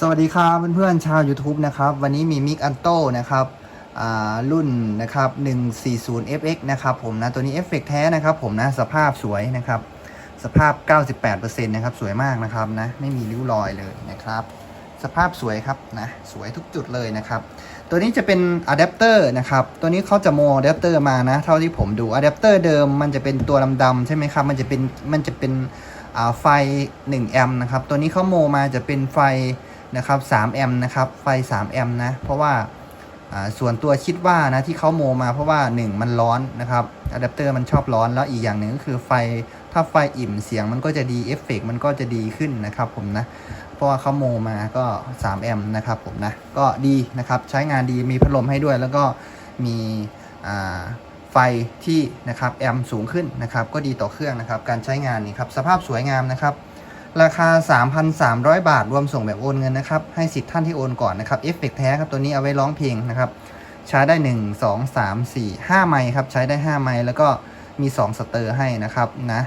สวัสดีครับเพื่อนๆชาว YouTube นะครับ วันนี้มีมิกอันโตนะครับรุ่นนะครับ 140 FX นะครับผมนะ ตัวนี้เอฟเฟกต์แท้นะครับผมนะ สภาพสวยนะครับ สภาพ 98%นะครับ สวยมากนะครับนะ ไม่มีริ้วรอยเลยนะครับ สภาพสวยครับนะ สวยทุกจุดเลยนะครับ ตัวนี้จะเป็นอะแดปเตอร์นะครับ ตัวนี้เขาจะโมอะแดปเตอร์มานะ เท่าที่ผมดูอะแดปเตอร์เดิมมันจะเป็นตัวดำๆใช่ไหมครับ มันจะเป็น มันจะเป็นไฟ 1 แอมป์นะครับ ตัวนี้เขาโมมาจะเป็นไฟ นะครับ3แอมป์นะครับ ไฟ3แอมป์นะ เพราะว่าส่วนตัวคิดว่านะที่เขาโมมาเพราะว่า 1 มันร้อนนะครับอะแดปเตอร์มันชอบร้อนแล้วอีกอย่างหนึ่งก็คือไฟถ้าไฟอิ่มเสียงมันก็จะดีเอฟเฟกมันก็จะดีขึ้นนะครับผมนะ เพราะว่าเขาโมมาก็3แอมป์นะครับผมนะ ก็ดีนะครับใช้งานดีมีพัดลมให้ด้วย แล้วก็มีไฟที่นะครับแอมป์สูงขึ้นนะครับก็ดีต่อเครื่องนะครับการใช้งานนี่ครับสภาพสวยงามนะครับ ราคา 3,300 บาท รวมส่งแบบโอนเงินนะครับ ให้สิทธิ์ท่านที่โอนก่อนนะครับเอฟเฟกแท้ครับ ตัวนี้เอาไว้ร้องเพลงนะครับ ใช้ได้ 1 2 3 4 5 ไมค์ครับ ใช้ได้ 5 ไมค์แล้วก็มี 2 สเตอร์ให้นะครับนะ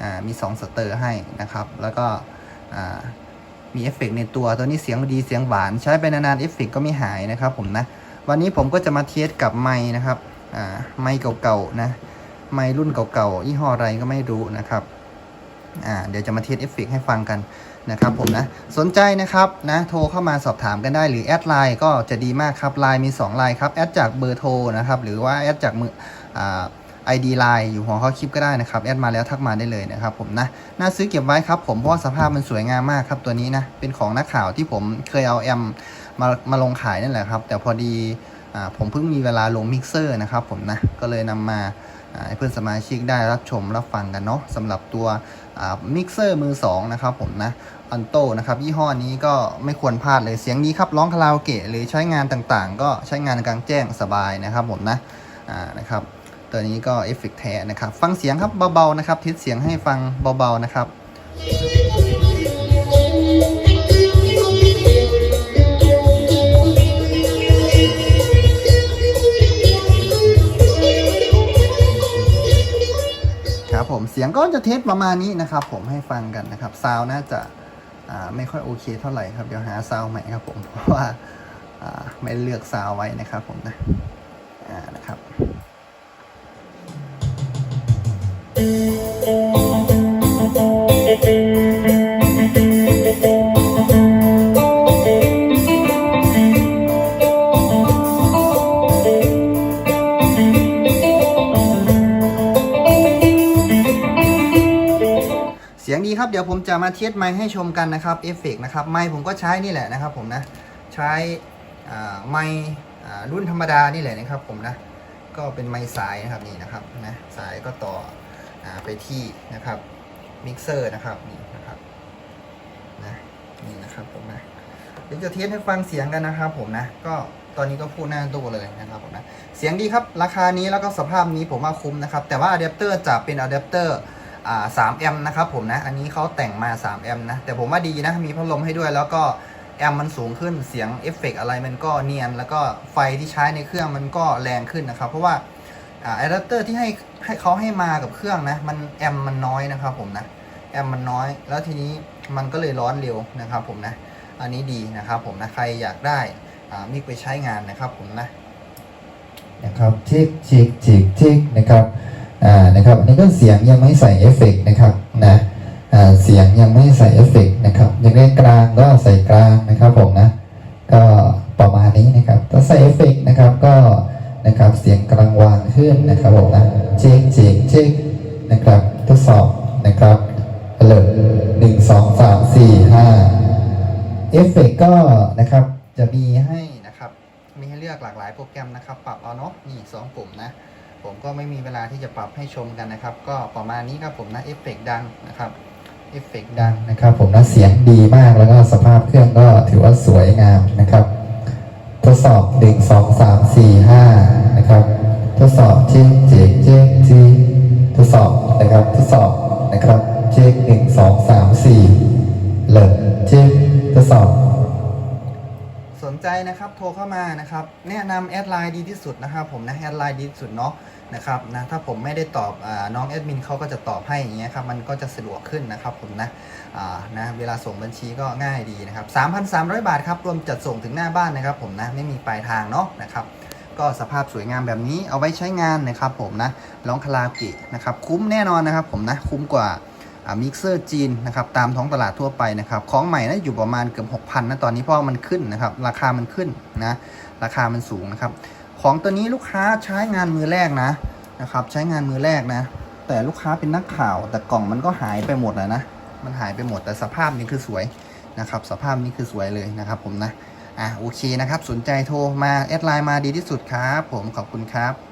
อ่า มี 2 สเตอร์ให้นะครับ แล้วก็ อ่า มีเอฟเฟกในตัว ตัวนี้เสียงดี เสียงหวาน ใช้ไปนานๆเอฟเฟกก็ไม่หายนะครับผมนะ วันนี้ผมก็จะมาเทสกับไมค์นะครับ อ่า ไมค์เก่าๆนะ ไมค์รุ่นเก่าๆ ยี่ห้ออะไรก็ไม่รู้นะครับ อ่าเดี๋ยวจะมาเทสเอฟเฟกให้ฟังกันนะครับผมนะสนใจนะครับนะโทรเข้ามาสอบถามกันได้หรือแอดไลน์ก็จะดีมากครับไลน์มี2ไลน์ครับแอดจากเบอร์โทรนะครับหรือว่าแอดจากมืออ่าไอดีไลน์อยู่หัวข้อคลิปก็ได้นะครับแอดมาแล้วทักมาได้เลยนะครับผมนะน่าซื้อเก็บไว้ครับผมเพราะว่าสภาพมันสวยงามมากครับตัวนี้นะเป็นของนักข่าวที่ผมเคยเอาแอมมามาลงขายนั่นแหละครับแต่พอดีอ่าผมเพิ่งมีเวลาลงมิกเซอร์นะครับผมนะก็เลยนำมาอ่า ให้เพื่อนสมาชิกได้รับชมรับฟังกันเนาะสำหรับตัวมิกเซอร์มือ2นะครับผมนะอันโตนะครับยี่ห้อนี้ก็ไม่ควรพลาดเลยเสียงดีครับร้องคาราโอเกะหรือใช้งานต่างๆ ก็ใช้งานกลางแจ้งสบายนะครับผมนะอ่านะครับตัวนี้ก็เอฟเฟกแท้นะครับ ฟังเสียงครับเบาๆนะครับ ทิศเสียงให้ฟังเบาๆนะครับ สียงก็จะเทสประมาณนี้นะครับ ผมให้ฟังกันนะครับซาวน่าจะาไม่ค่อยโอเคเท่าไหร่ครับเดี๋ยวหาซาวใหม่ครับผมเพราะว่าไม่เลือกซาวไว้นะครับผมนะนะครับเเดี๋ยวผมจะมาเทสไมค์ให้ชมกันนะครับเอฟเฟกนะครับไมค์ผมก็ใช้นี่แหละนะครับ ผมนะใช้ไมค์รุ่นธรรมดานี่แหละนะครับ ผมนะก็เป็นไมค์สายนะครับนี่นะครับนะสายก็ต่ออไปที่นะครับมิกเซอร์นะครับนี่นะครับนะนี่นะครับผมนะเดี๋ยวจะเทสให้ฟังเสียงกันนะครับ ผมนะ ก็ตอนนี้ก็พูดหน้าตู้เลยนะครับผมนะเสียงดีครับราคานี้แล้วก็สภาพนี้ผมว่าคุ้มนะครับ แต่ว่าอะแดปเตอร์จะเป็นอะแดปเตอร์ อ่า3แอมป์นะครับผมนะ อันนี้เขาแต่งมา3แอมป์นะ แต่ผมว่าดีนะ มีพัดลมให้ด้วยแล้วก็แอมป์มันสูงขึ้นเสียงเอฟเฟกต์อะไรมันก็เนียน แล้วก็ไฟที่ใช้ในเครื่องมันก็แรงขึ้นนะครับ เพราะว่าอ่าอะแดปเตอร์ที่ให้ให้เขาให้มากับเครื่องนะ มันแอมป์มันน้อยนะครับผมนะแอมป์มันน้อย แล้วทีนี้มันก็เลยร้อนเร็วนะครับผมนะ อันนี้ดีนะครับผมนะใครอยากได้มิกไปใช้งานนะครับผมนะนะครับชิกชิกชิกชิกนะครับ อ่านะครับอันนี้ก็เสียงยังไม่ใส่เอฟเฟกต์นะครับนะอ่าเสียงยังไม่ใส่เอฟเฟกต์นะครับอย่างเล่นกลางก็ใส่กลางนะครับผมนะก็ประมาณนี้นะครับถ้าใส่เอฟเฟกต์นะครับก็นะครับเสียงกลางวานขึ้นนะครับผมนะเชิกชิกชิกนะครับทดสอบนะครับเลิหนึ่งสองสามสี่ห้าเอฟเฟกต์ก็นะครับจะมีให้ให้นะครับมีให้เลือกหลากหลายโปรแกรมนะครับ ปรับเอาเนาะนี่สองปุ่มนะ ผมก็ไม่มีเวลาที่จะปรับให้ชมกันนะครับ ก็ประมาณนี้ครับผมนะเอฟเฟกต์ดังนะครับเอฟเฟกต์ดังนะครับ ผมนะเสียงดีมากแล้วก็สภาพเครื่องก็ถือว่าสวยงามนะครับ ทดสอบหนึ่งสองสามสี่ห้านะครับ ทดสอบเช็คเช็คเช็คจีทดสอบนะครับทดสอบนะครับ เช็คหนึ่งสองสามสี่เลิศเช็คทดสอบ ใจนะครับโทรเข้ามานะครับแนะนำแอดไลน์ดีที่สุดนะครับผมนะแอดไลน์ดีที่สุดเนาะนะครับนะถ้าผมไม่ได้ตอบอาน้องแอดมินเขาก็จะตอบให้อย่างเงี้ยครับมันก็จะสะดวกขึ้นนะครับผมนะอ่านะเวลาส่งบัญชีก็ง่ายดีนะครับ3,300 บาทครับรวมจัดส่งถึงหน้าบ้านนะครับผมนะไม่มีปลายทางเนาะนะครับก็สภาพสวยงามแบบนี้เอาไว้ใช้งานนะครับผมนะร้องคาราโอเกะนะครับคุ้มแน่นอนนะครับผมนะคุ้มกว่า มิกเซอร์จีนนะครับตามท้องตลาดทั่วไปนะครับของใหม่นะอยู่ประมาณเกือบ6,000นะตอนนี้เพราะมันขึ้นนะครับราคามันขึ้นนะราคามันสูงนะครับของตัวนี้ลูกค้าใช้งานมือแรกนะนะครับใช้งานมือแรกนะ แต่ลูกค้าเป็นนักข่าว แต่กล่องมันก็หายไปหมดแล้วนะมันหายไปหมดแต่สภาพนี้คือสวยนะครับสภาพนี้คือสวยเลยนะครับผมนะอะโอเคนะครับสนใจโทรมาแอดไลน์มาดีที่สุดครับผมขอบคุณครับ